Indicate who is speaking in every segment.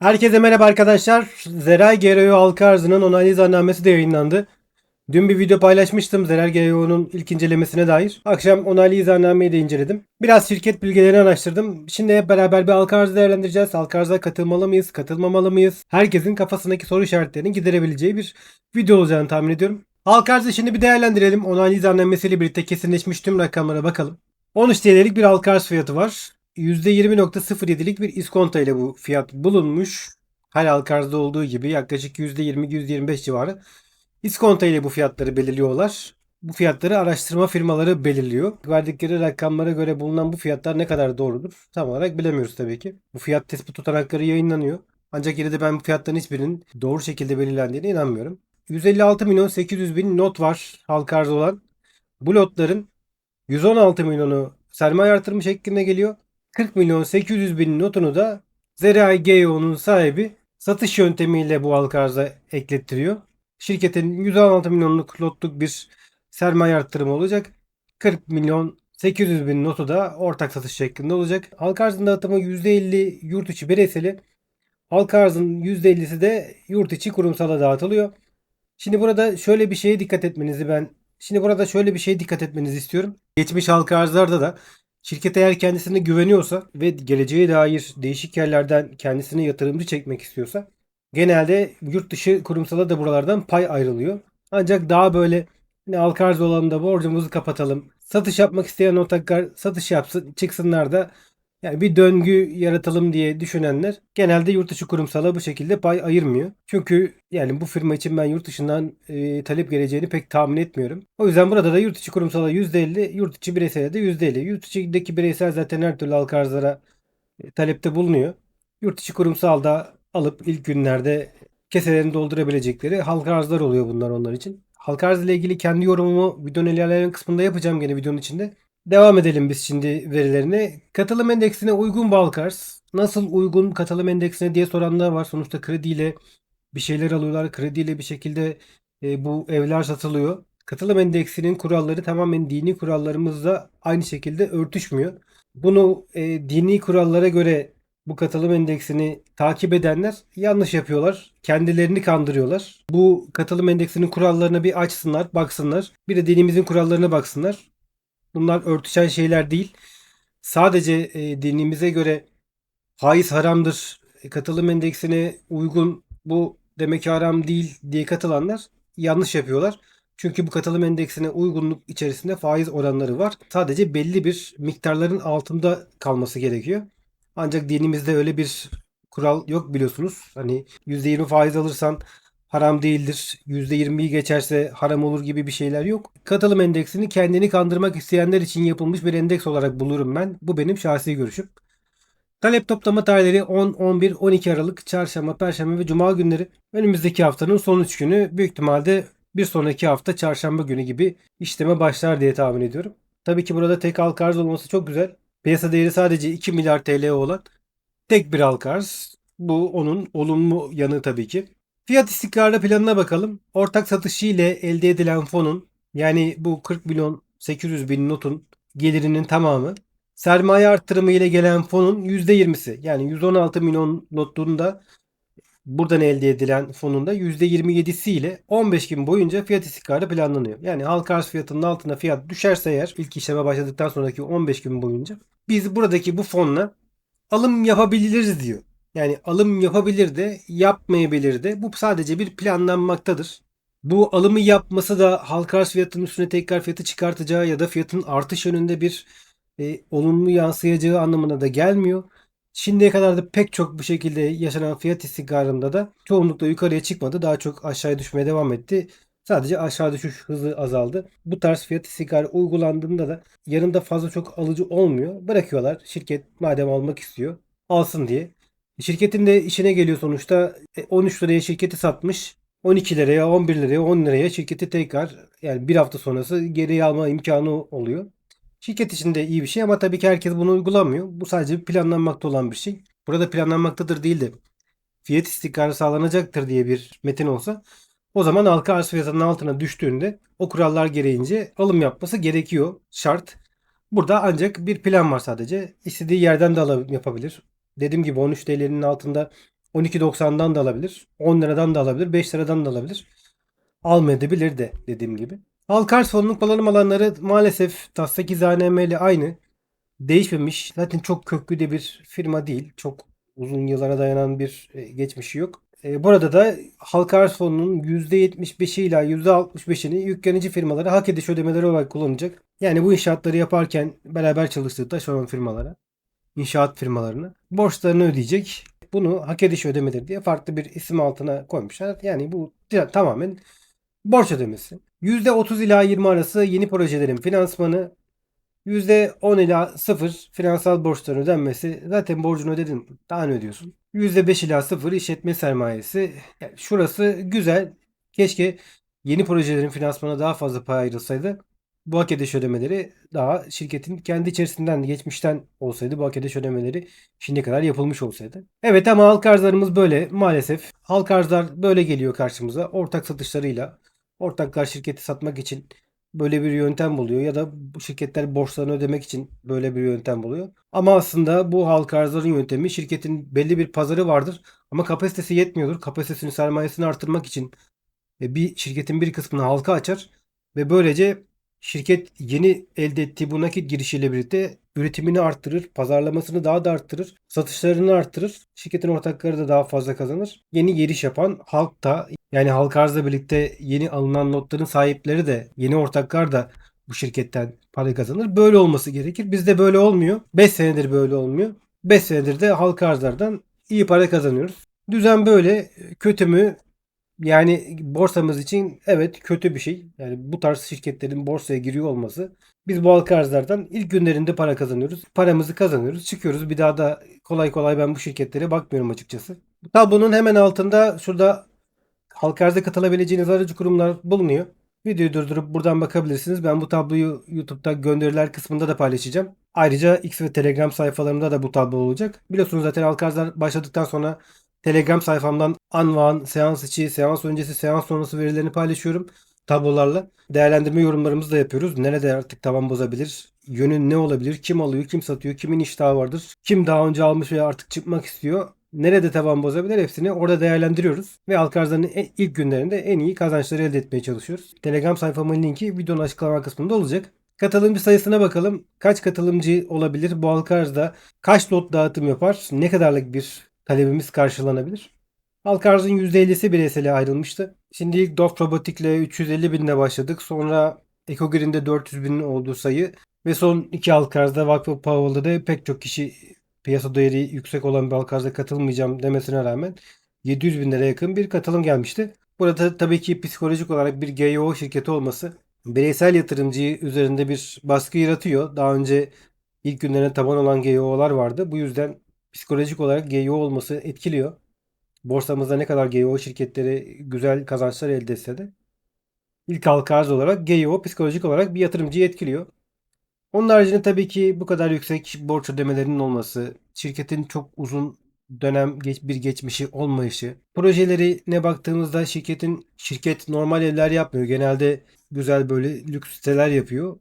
Speaker 1: Herkese merhaba arkadaşlar. Zeray GRO halka arzının onaylı izahnamesi de yayınlandı. Dün bir video paylaşmıştım Zeray GRO'nun ilk incelemesine dair. Akşam onaylı izahnnameyi de inceledim. Biraz şirket bilgilerini araştırdım. Şimdi hep beraber bir halka arzı değerlendireceğiz. Halka arza katılmalı mıyız, katılmamalı mıyız? Herkesin kafasındaki soru işaretlerini giderebileceği bir video olacağını tahmin ediyorum. Halka arzı şimdi bir değerlendirelim. Onaylı izahnamesiyle birlikte kesinleşmiş tüm rakamlara bakalım. 13 TL'lik bir halka arz fiyatı var. %20.07'lik bir iskonto ile bu fiyat bulunmuş. Her halka olduğu gibi yaklaşık %20-%25 civarı iskonto ile bu fiyatları belirliyorlar. Bu fiyatları araştırma firmaları belirliyor. Verdikleri rakamlara göre bulunan bu fiyatlar ne kadar doğrudur tam olarak bilemiyoruz tabii ki. Bu fiyat tespit tutanakları yayınlanıyor. Ancak yine de ben bu fiyatların hiçbirinin doğru şekilde belirlendiğine inanmıyorum. 156 milyon 800 bin not var halka arz olan. Bu lotların 116 milyonu sermaye artırımı şeklinde geliyor. 40 milyon 800 bin notunu da Zerai GEO'nun sahibi satış yöntemiyle bu halka arza eklettiriyor. Şirketin 116 milyonluk lotluk bir sermaye arttırımı olacak. 40 milyon 800 bin notu da ortak satış şeklinde olacak. Halka arzın dağıtımı %50 yurt içi bireyseli. Halka arzın %50'si de yurt içi kurumsala dağıtılıyor. Şimdi burada şöyle bir şeye dikkat etmenizi ben Şimdi burada şöyle bir şeye dikkat etmenizi istiyorum. Geçmiş halka arzlarda da şirket eğer kendisine güveniyorsa ve geleceğe dair değişik yerlerden kendisine yatırımcı çekmek istiyorsa genelde yurt dışı kurumsala da buralardan pay ayrılıyor. Ancak daha böyle ne halka arz olanında borcumuzu kapatalım. Satış yapmak isteyen ortaklar satış yapsın çıksınlar da yani bir döngü yaratalım diye düşünenler genelde yurt dışı kurumsala bu şekilde pay ayırmıyor. Çünkü yani bu firma için ben yurt dışından e, talep geleceğini pek tahmin etmiyorum. O yüzden burada da yurt içi kurumsala %50, yurt içi bireysele de %50. Yurt içindeki bireysel zaten her türlü halka arzlara e, talepte bulunuyor. Yurt içi kurumsal da alıp ilk günlerde keselerini doldurabilecekleri halka arzlar oluyor bunlar onlar için. Halka arz ile ilgili kendi yorumumu videonun ilerleyen kısmında yapacağım gene videonun içinde. Devam edelim biz şimdi verilerine. Katılım endeksine uygun Balkars. Nasıl uygun katılım endeksine diye soranlar var. Sonuçta krediyle bir şeyler alıyorlar. Krediyle bir şekilde e, bu evler satılıyor. Katılım endeksinin kuralları tamamen dini kurallarımızla aynı şekilde örtüşmüyor. Bunu e, dini kurallara göre bu katılım endeksini takip edenler yanlış yapıyorlar. Kendilerini kandırıyorlar. Bu katılım endeksinin kurallarına bir açsınlar, baksınlar. Bir de dinimizin kurallarına baksınlar. Bunlar örtüşen şeyler değil. Sadece e, dinimize göre faiz haramdır, e, katılım endeksine uygun bu demek haram değil diye katılanlar yanlış yapıyorlar. Çünkü bu katılım endeksine uygunluk içerisinde faiz oranları var. Sadece belli bir miktarların altında kalması gerekiyor. Ancak dinimizde öyle bir kural yok biliyorsunuz. Hani %20 faiz alırsan haram değildir. %20'yi geçerse haram olur gibi bir şeyler yok. Katılım endeksini kendini kandırmak isteyenler için yapılmış bir endeks olarak bulurum ben. Bu benim şahsi görüşüm. Talep toplama tarihleri 10, 11, 12 Aralık, Çarşamba, Perşembe ve Cuma günleri. Önümüzdeki haftanın son 3 günü büyük ihtimalle bir sonraki hafta Çarşamba günü gibi işleme başlar diye tahmin ediyorum. Tabii ki burada tek halka arz olması çok güzel. Piyasa değeri sadece 2 milyar TL olan tek bir halka arz. Bu onun olumlu yanı tabii ki. Fiyat istikrarı planına bakalım. Ortak satışı ile elde edilen fonun yani bu 40 milyon 800 bin notun gelirinin tamamı sermaye arttırımı ile gelen fonun %20'si yani 116 milyon notun da buradan elde edilen fonun da %27'si ile 15 gün boyunca fiyat istikrarı planlanıyor. Yani halka arz fiyatının altına fiyat düşerse eğer ilk işleme başladıktan sonraki 15 gün boyunca biz buradaki bu fonla alım yapabiliriz diyor. Yani alım yapabilir de yapmayabilir de bu sadece bir planlanmaktadır. Bu alımı yapması da halka arz fiyatının üstüne tekrar fiyatı çıkartacağı ya da fiyatın artış yönünde bir e, olumlu yansıyacağı anlamına da gelmiyor. Şimdiye kadar da pek çok bu şekilde yaşanan fiyat istikrarında da çoğunlukla yukarıya çıkmadı. Daha çok aşağıya düşmeye devam etti. Sadece aşağı düşüş hızı azaldı. Bu tarz fiyat istikrarı uygulandığında da yanında fazla çok alıcı olmuyor. Bırakıyorlar. Şirket madem almak istiyor alsın diye. Şirketin de işine geliyor sonuçta. E, 13 liraya şirketi satmış. 12 liraya, 11 liraya, 10 liraya şirketi tekrar yani bir hafta sonrası geriye alma imkanı oluyor. Şirket için de iyi bir şey ama tabii ki herkes bunu uygulamıyor. Bu sadece planlanmakta olan bir şey. Burada planlanmaktadır değil de fiyat istikrarı sağlanacaktır diye bir metin olsa o zaman halka arz fiyatının altına düştüğünde o kurallar gereğince alım yapması gerekiyor. Şart. Burada ancak bir plan var sadece. İstediği yerden de alım yapabilir. Dediğim gibi 13 TL'nin altında 12.90'dan da alabilir. 10 liradan da alabilir. 5 liradan da alabilir. Almayabilir de dediğim gibi. Alkars fonunun kullanım alanları maalesef TAS 8 ANM ile aynı. Değişmemiş. Zaten çok köklü de bir firma değil. Çok uzun yıllara dayanan bir e, geçmişi yok. E, Burada da halka arz fonunun %75'i ila %65'ini yüklenici firmalara hak ediş ödemeleri olarak kullanacak. Yani bu inşaatları yaparken beraber çalıştığı taşeron firmalara, inşaat firmalarına borçlarını ödeyecek. Bunu hak ediş ödemeleri diye farklı bir isim altına koymuşlar. Yani bu tamamen borç ödemesi. %30 ila 20 arası yeni projelerin finansmanı, %10 ila 0 finansal borçların ödenmesi. Zaten borcunu ödedin. Daha ne ödüyorsun? %5 ila 0 işletme sermayesi. Yani şurası güzel. Keşke yeni projelerin finansmana daha fazla pay ayrılsaydı. Bu hak ediş ödemeleri daha şirketin kendi içerisinden geçmişten olsaydı bu hak ediş ödemeleri şimdiye kadar yapılmış olsaydı. Evet ama halk arzlarımız böyle maalesef. Halk arzlar böyle geliyor karşımıza. Ortak satışlarıyla ortaklar şirketi satmak için böyle bir yöntem buluyor ya da bu şirketler borçlarını ödemek için böyle bir yöntem buluyor. Ama aslında bu halka arzların yöntemi şirketin belli bir pazarı vardır ama kapasitesi yetmiyordur. Kapasitesini sermayesini artırmak için e, bir şirketin bir kısmını halka açar ve böylece şirket yeni elde ettiği bu nakit girişiyle birlikte üretimini arttırır, pazarlamasını daha da arttırır, satışlarını arttırır. Şirketin ortakları da daha fazla kazanır. Yeni giriş yapan halk da yani halk arzla birlikte yeni alınan notların sahipleri de yeni ortaklar da bu şirketten para kazanır. Böyle olması gerekir. Bizde böyle olmuyor. 5 senedir böyle olmuyor. 5 senedir de halk arzlardan iyi para kazanıyoruz. Düzen böyle. Kötü mü? Yani borsamız için evet kötü bir şey. Yani bu tarz şirketlerin borsaya giriyor olması. Biz bu halka arzlardan ilk günlerinde para kazanıyoruz. Paramızı kazanıyoruz. Çıkıyoruz. Bir daha da kolay kolay ben bu şirketlere bakmıyorum açıkçası. Tablonun hemen altında şurada halka arza katılabileceğiniz aracı kurumlar bulunuyor. Videoyu durdurup buradan bakabilirsiniz. Ben bu tabloyu YouTube'da gönderiler kısmında da paylaşacağım. Ayrıca X ve Telegram sayfalarımda da bu tablo olacak. Biliyorsunuz zaten halka arzlar başladıktan sonra Telegram sayfamdan anvan, seans içi, seans öncesi, seans sonrası verilerini paylaşıyorum tablolarla. Değerlendirme yorumlarımızı da yapıyoruz. Nerede artık tavan bozabilir? Yönün ne olabilir? Kim alıyor? Kim satıyor? Kimin iştahı vardır? Kim daha önce almış ve artık çıkmak istiyor? Nerede tavan bozabilir? Hepsini orada değerlendiriyoruz. Ve halk arzlarının ilk günlerinde en iyi kazançları elde etmeye çalışıyoruz. Telegram sayfamın linki videonun açıklama kısmında olacak. Katılımcı sayısına bakalım. Kaç katılımcı olabilir bu halka arzda? Kaç lot dağıtım yapar? Ne kadarlık bir talebimiz karşılanabilir? Halka arzın %50'si bireysele ayrılmıştı. Şimdi ilk Dof Robotik ile 350 binle başladık. Sonra EcoGreen'de 400 bin olduğu sayı ve son iki halka arzda Vakfı Powell'da da pek çok kişi piyasa değeri yüksek olan bir arza katılmayacağım demesine rağmen 700 bin lira yakın bir katılım gelmişti. Burada tabii ki psikolojik olarak bir GYO şirketi olması bireysel yatırımcıyı üzerinde bir baskı yaratıyor. Daha önce ilk günlerine taban olan GYO'lar vardı. Bu yüzden psikolojik olarak GYO olması etkiliyor. Borsamızda ne kadar GYO şirketleri güzel kazançlar elde etse de ilk halka arz olarak GYO psikolojik olarak bir yatırımcıyı etkiliyor. Onun haricinde tabii ki bu kadar yüksek borç ödemelerinin olması, şirketin çok uzun dönem geç, bir geçmişi olmayışı, projeleri ne baktığımızda şirketin şirket normal evler yapmıyor. Genelde güzel böyle lüks siteler yapıyor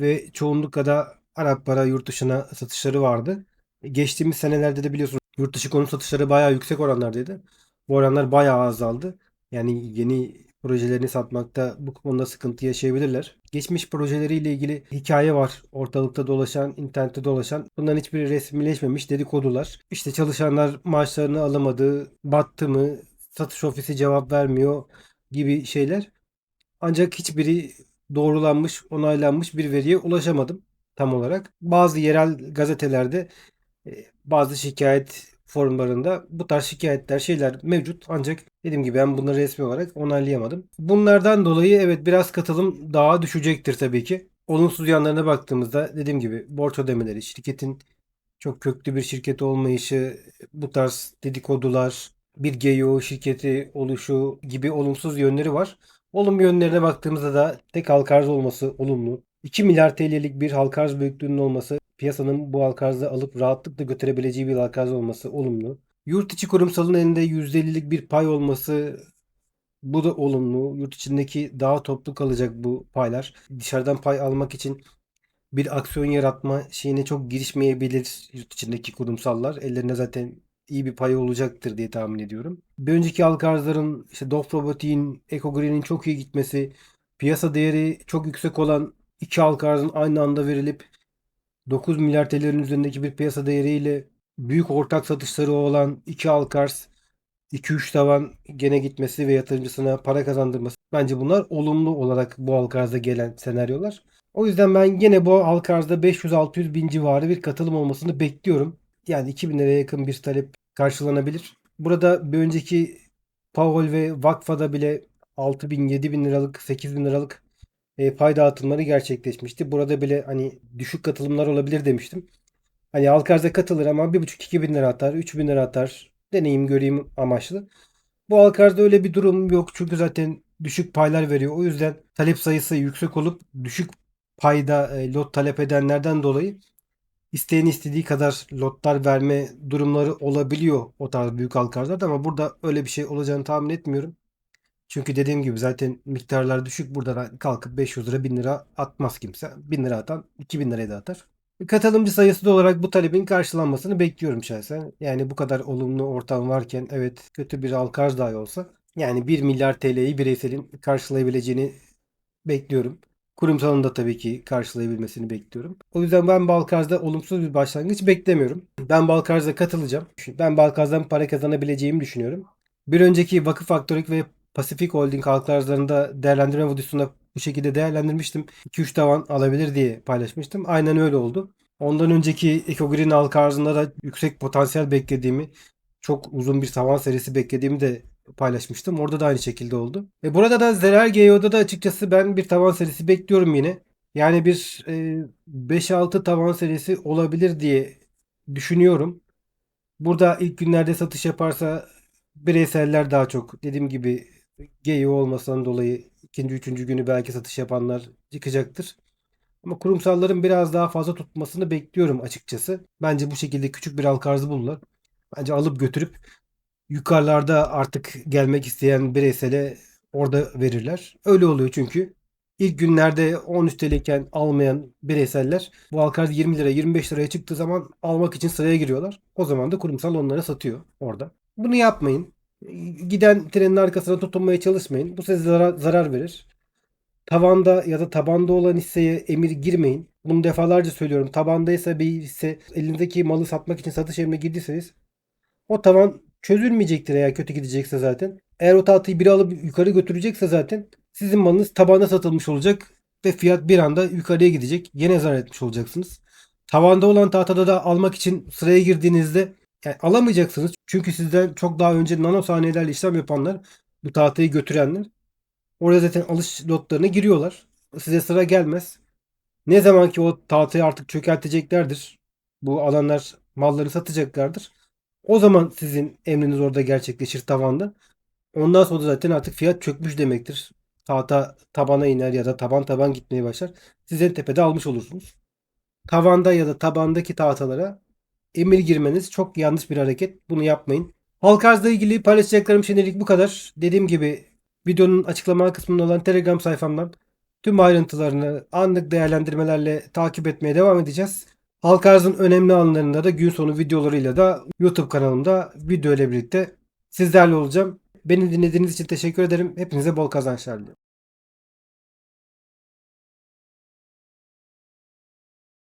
Speaker 1: ve çoğunlukla da Arap para yurt dışına satışları vardı. Geçtiğimiz senelerde de biliyorsunuz yurt dışı konut satışları bayağı yüksek oranlardaydı. Bu oranlar bayağı azaldı. Yani yeni projelerini satmakta bu konuda sıkıntı yaşayabilirler. Geçmiş projeleriyle ilgili hikaye var. Ortalıkta dolaşan, internette dolaşan. Bunların hiçbiri resmileşmemiş dedikodular. İşte çalışanlar maaşlarını alamadı, battı mı, satış ofisi cevap vermiyor gibi şeyler. Ancak hiçbiri doğrulanmış, onaylanmış bir veriye ulaşamadım tam olarak. Bazı yerel gazetelerde bazı şikayet forumlarında bu tarz şikayetler şeyler mevcut. Ancak dediğim gibi ben bunları resmi olarak onaylayamadım. Bunlardan dolayı evet biraz katılım daha düşecektir tabii ki. Olumsuz yanlarına baktığımızda dediğim gibi borç ödemeleri, şirketin çok köklü bir şirket olmayışı, bu tarz dedikodular, bir GEO şirketi oluşu gibi olumsuz yönleri var. Olumlu yönlerine baktığımızda da tek halka arz olması olumlu. 2 milyar TL'lik bir halka arz büyüklüğünün olması piyasanın bu halka arzı alıp rahatlıkla götürebileceği bir halka arz olması olumlu. Yurt içi kurumsalın elinde %50'lik bir pay olması bu da olumlu. Yurt içindeki daha toplu kalacak bu paylar. Dışarıdan pay almak için bir aksiyon yaratma şeyine çok girişmeyebilir yurt içindeki kurumsallar. Ellerine zaten iyi bir payı olacaktır diye tahmin ediyorum. Bir önceki halka arzların işte Dof Robotik'in, Eco Green'in çok iyi gitmesi, piyasa değeri çok yüksek olan iki halka arzın aynı anda verilip 9 milyar TL'nin üzerindeki bir piyasa değeriyle büyük ortak satışları olan iki halka arz 2-3 tavan gene gitmesi ve yatırımcısına para kazandırması. Bence bunlar olumlu olarak bu halka arzda gelen senaryolar. O yüzden ben yine bu halka arzda 500-600 bin civarı bir katılım olmasını bekliyorum. Yani 2000 liraya yakın bir talep karşılanabilir. Burada bir önceki Powell ve Vakfa'da bile 6 bin, 7 bin liralık, 8 bin liralık e, pay dağıtımları gerçekleşmişti. Burada bile hani düşük katılımlar olabilir demiştim. Hani halka arza katılır ama 1,5-2 bin lira atar, 3 bin lira atar. Deneyim göreyim amaçlı. Bu halka arzda öyle bir durum yok. Çünkü zaten düşük paylar veriyor. O yüzden talep sayısı yüksek olup düşük payda e, lot talep edenlerden dolayı isteyen istediği kadar lotlar verme durumları olabiliyor o tarz büyük halka arzlarda ama burada öyle bir şey olacağını tahmin etmiyorum. Çünkü dediğim gibi zaten miktarlar düşük. Burada da kalkıp 500 lira 1000 lira atmaz kimse. 1000 lira atan 2000 liraya da atar. Katılımcı sayısı da olarak bu talebin karşılanmasını bekliyorum şahsen. Yani bu kadar olumlu ortam varken evet kötü bir halka arz dahi olsa yani 1 milyar TL'yi bireyselin karşılayabileceğini bekliyorum. Kurumsalın da tabii ki karşılayabilmesini bekliyorum. O yüzden ben Balkarz'da olumsuz bir başlangıç beklemiyorum. Ben Balkarz'a katılacağım. Ben Balkarz'dan para kazanabileceğimi düşünüyorum. Bir önceki Vakıf Faktörük ve Pasifik Holding halka arzlarında değerlendirme videosunda bu şekilde değerlendirmiştim. 2-3 tavan alabilir diye paylaşmıştım. Aynen öyle oldu. Ondan önceki EcoGreen halka arzında da yüksek potansiyel beklediğimi, çok uzun bir tavan serisi beklediğimi de paylaşmıştım. Orada da aynı şekilde oldu. Ve burada da Zerer GEO'da da açıkçası ben bir tavan serisi bekliyorum yine. Yani bir e, 5-6 tavan serisi olabilir diye düşünüyorum. Burada ilk günlerde satış yaparsa bireyseller daha çok dediğim gibi GEO olmasından dolayı ikinci, üçüncü günü belki satış yapanlar çıkacaktır. Ama kurumsalların biraz daha fazla tutmasını bekliyorum açıkçası. Bence bu şekilde küçük bir halka arzı bulurlar. Bence alıp götürüp yukarılarda artık gelmek isteyen bireysele orada verirler. Öyle oluyor çünkü. İlk günlerde 13 TL'yken almayan bireyseller bu halka arz 20 lira 25 liraya çıktığı zaman almak için sıraya giriyorlar. O zaman da kurumsal onlara satıyor orada. Bunu yapmayın. Giden trenin arkasına tutunmaya çalışmayın. Bu size zarar, zarar verir. Tavanda ya da tabanda olan hisseye emir girmeyin. Bunu defalarca söylüyorum. Tabandaysa bir hisse elindeki malı satmak için satış emrine girdiyseniz o tavan çözülmeyecektir eğer kötü gidecekse zaten. Eğer o tahtayı biri alıp yukarı götürecekse zaten sizin malınız tabanda satılmış olacak ve fiyat bir anda yukarıya gidecek. Yine zarar etmiş olacaksınız. Tavanda olan tahtada da almak için sıraya girdiğinizde yani alamayacaksınız. Çünkü sizden çok daha önce nanosaniyelerle işlem yapanlar bu tahtayı götürenler oraya zaten alış lotlarına giriyorlar. Size sıra gelmez. Ne zaman ki o tahtayı artık çökerteceklerdir. Bu alanlar malları satacaklardır. O zaman sizin emriniz orada gerçekleşir tavanda. Ondan sonra zaten artık fiyat çökmüş demektir. Tahta tabana iner ya da taban taban gitmeye başlar. Siz en tepede almış olursunuz. Tavanda ya da tabandaki tahtalara emir girmeniz çok yanlış bir hareket. Bunu yapmayın. Halka arzla ilgili paylaşacaklarım şimdilik bu kadar. Dediğim gibi videonun açıklama kısmında olan Telegram sayfamdan tüm ayrıntılarını anlık değerlendirmelerle takip etmeye devam edeceğiz. Halka arzın önemli anlarında da gün sonu videolarıyla da YouTube kanalımda video ile birlikte sizlerle olacağım. Beni dinlediğiniz için teşekkür ederim. Hepinize bol kazançlar diliyorum.